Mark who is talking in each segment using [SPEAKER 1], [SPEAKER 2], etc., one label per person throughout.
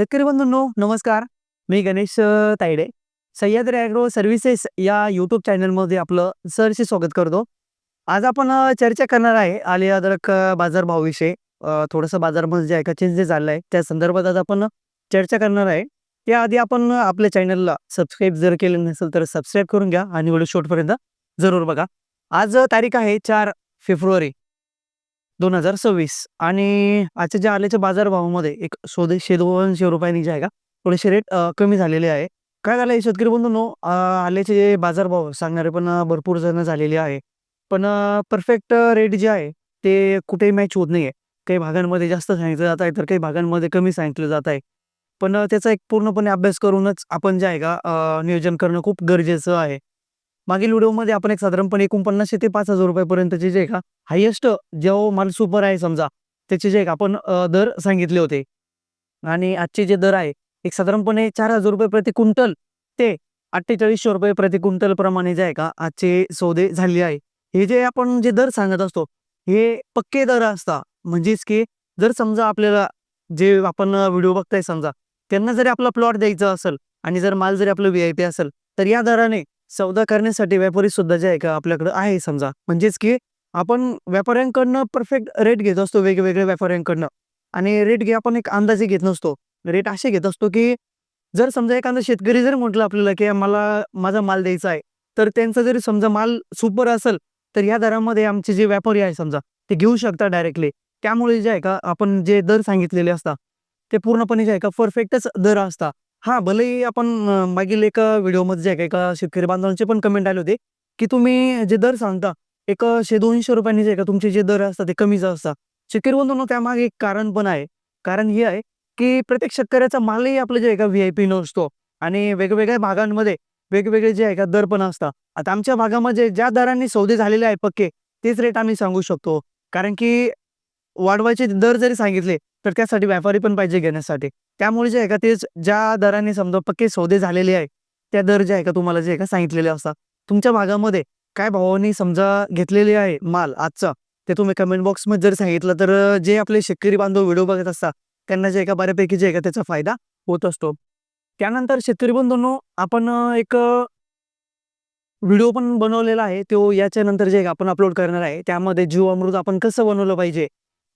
[SPEAKER 1] शेतकरी बंधूंनो नमस्कार. मी गणेश तायडे. सह्याद्री ॲग्रो सर्व्हिसेस या यूट्यूब चॅनलमध्ये आपलं सरशी स्वागत करतो. आज आपण चर्चा करणार आहे आले अदरक बाजारभावाविषयी थोडंसं बाजारमध्ये जे आहे का चेंजेस झालं आहे त्या संदर्भात आज आपण चर्चा करणार आहे. त्याआधी आपण आपल्या चॅनलला सबस्क्राईब जर केलं नसेल तर सबस्क्राईब करून घ्या आणि व्हिडिओ शॉर्टपर्यंत जरूर बघा. आज तारीख आहे चार फेब्रुवारी. दोन हजार सव्वीस आणि आजच्या ज्या आल्याच्या बाजारभावामध्ये एक स्वदेशे दोनशे रुपयांनी जे आहे का? थोडेसे रेट कमी झालेले आहे. काय झालं आहे शेतकरी बंधूंनो? नो आल्याचे जे बाजारभाव सांगणारे पण भरपूर जण झालेले आहे. पण परफेक्ट रेट जे आहे ते कुठेही मॅच होत नाही आहे काही भागांमध्ये जास्त सांगितलं जात आहे तर काही भागांमध्ये कमी सांगितलं जात आहे. पण त्याचा एक पूर्णपणे अभ्यास करूनच आपण जे आहे का नियोजन करणं खूप गरजेचं आहे. मागील व्हिडिओमध्ये आपण एक साधारणपणे एकोणपन्नासशे ते पाच हजार रुपयापर्यंतचे जे आहे का हायेस्ट जो माल सुपर आहे समजा त्याचे जे का आपण दर सांगितले होते. आणि आजचे जे दर आहे एक साधारणपणे चार हजार रुपये प्रति क्विंटल ते अठ्ठेचाळीसशे रुपये प्रति क्विंटल प्रमाणे जे आहे का आजचे सौदे झाले आहे. हे जे आपण जे दर सांगत असतो हे पक्के दर असतात म्हणजेच की जर समजा आपल्याला जे आपण व्हिडिओ बघताय समजा त्यांना जरी आपला प्लॉट द्यायचा असेल आणि जर माल जरी आपलं व्ही आय पी असेल तर या दराने सौदा करण्यासाठी व्यापारी सुद्धा जे आहे का आपल्याकडे आहे समजा. म्हणजेच की आपण व्यापाऱ्यांकडनं परफेक्ट रेट घेत असतो वेगवेगळ्या व्यापाऱ्यांकडनं. आणि रेट घे आपण एक अंदाजे घेत नसतो. रेट असे घेत असतो की जर समजा एखादा शेतकरी जर म्हटलं आपल्याला की मला माझा माल द्यायचा आहे तर त्यांचा जरी समजा माल सुपर असेल तर या दरामध्ये आमचे जे व्यापारी आहे समजा ते घेऊ शकतात डायरेक्टली त्यामुळे जे आहे का आपण जे दर सांगितलेले असतात ते पूर्णपणे जे आहे का परफेक्टच दर असतात. हा भलेही आपण अ, मागील एका व्हिडिओमध्ये जे आहे का एका शेतकरी बांधवांचे पण कमेंट आले होते की तुम्ही जे दर सांगता एक शे दोनशे रुपयांनी जे आहे का तुमचे जे दर असतात ते कमीच असतात. शेतकरी बंधूंनो त्यामागे एक कारण पण आहे. कारण हे आहे की प्रत्येक शेतकऱ्याचा मालही आपलं जे आहे का व्ही आय पी नसतो. आणि वेगवेगळ्या भागांमध्ये वेगवेगळे जे आहे का दर पण असतात. आता आमच्या भागामध्ये ज्या दरांनी सौदे झालेले आहे पक्के तेच रेट आम्ही सांगू शकतो. कारण की वाढवायचे दर जरी सांगितले तर त्यासाठी व्यापारी पण पाहिजे घेण्यासाठी. त्यामुळे जे आहे का तेच ज्या दराने समजा पक्के सौदे झालेले आहे त्या दर जे आहे का तुम्हाला जे आहे का सांगितलेले असतात. तुमच्या भागामध्ये काय भावाने समजा घेतलेले आहे माल आजचा ते तुम्ही कमेंट बॉक्समध्ये जर सांगितलं तर जे आपले शेतकरी बांधव व्हिडिओ बघत असतात त्यांना जे आहे का बऱ्यापैकी जे आहे का त्याचा फायदा होत असतो. त्यानंतर शेतकरी बंधूंनो आपण एक व्हिडिओ पण बनवलेला आहे. तो याच्यानंतर जे आपण अपलोड करणार आहे. त्यामध्ये जीवामृत आपण कसं बनवलं पाहिजे?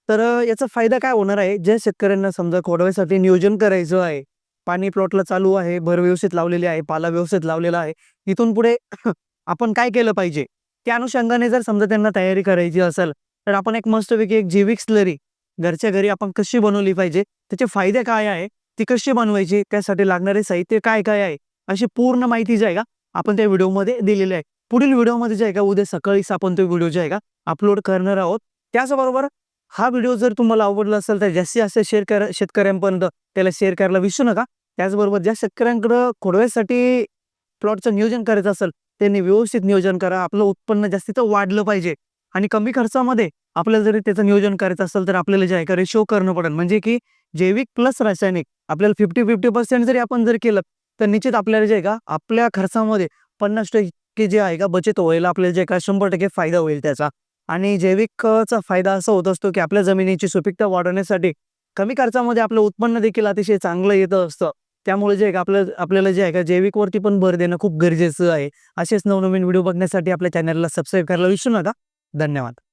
[SPEAKER 1] तर याचा फायदा काय होणार आहे? ज्या शेतकऱ्यांना समजा खोडव्यासाठी नियोजन करायचं आहे पाणी प्लॉटला चालू आहे भर व्यवस्थित लावलेली आहे पाला व्यवस्थित लावलेला आहे इथून पुढे आपण काय केलं पाहिजे? त्या अनुषंगाने जर समजा त्यांना तयारी करायची असेल तर आपण एक मस्तपैकी एक जैविक स्लरी घरच्या घरी आपण कशी बनवली पाहिजे? त्याचे फायदे काय आहे? ती कशी बनवायची? त्यासाठी लागणारे साहित्य काय काय आहे? अशी पूर्ण माहिती जी आहे का आपण त्या व्हिडिओमध्ये दिलेली आहे. पुढील व्हिडिओमध्ये जे आहे का उद्या सकाळीच आपण तो व्हिडिओ जे आहे का अपलोड करणार आहोत. त्याचबरोबर हा व्हिडिओ जर तुम्हाला आवडला असेल तर जास्तीत जास्त शेअर करा शेतकऱ्यांपर्यंत त्याला शेअर करायला विसरू नका. त्याचबरोबर ज्या शेतकऱ्यांकडं खोडव्यासाठी प्लॉटचं नियोजन करायचं असेल त्यांनी व्यवस्थित नियोजन करा. आपलं उत्पन्न जास्तीचं वाढलं पाहिजे. आणि कमी खर्चामध्ये आपल्याला जरी त्याचं नियोजन करायचं असेल तर आपल्याला जे आहे का रेशो करणं पडेल. म्हणजे की जैविक प्लस रासायनिक. आपल्याला फिफ्टी फिफ्टी पर्सेंट जरी आपण जर केलं तर निश्चित आपल्याला जे आहे का आपल्या खर्चामध्ये पन्नास टक्के जे आहे का बचत होईल. आपल्याला जे का शंभर टक्के फायदा होईल त्याचा. आणि जैविकचा फायदा असा होत असतो की आपल्या जमिनीची सुपीकता वाढवण्यासाठी कमी खर्चामध्ये आपलं उत्पन्न देखील अतिशय चांगलं येतं असतं. त्यामुळे जे आहे का आपलं आपल्याला जे आहे का जैविकवरती पण भर देणं खूप गरजेचं आहे. असेच नवनवीन व्हिडिओ बघण्यासाठी आपल्या चॅनलला सबस्क्राईब करायला विसरू नका. धन्यवाद.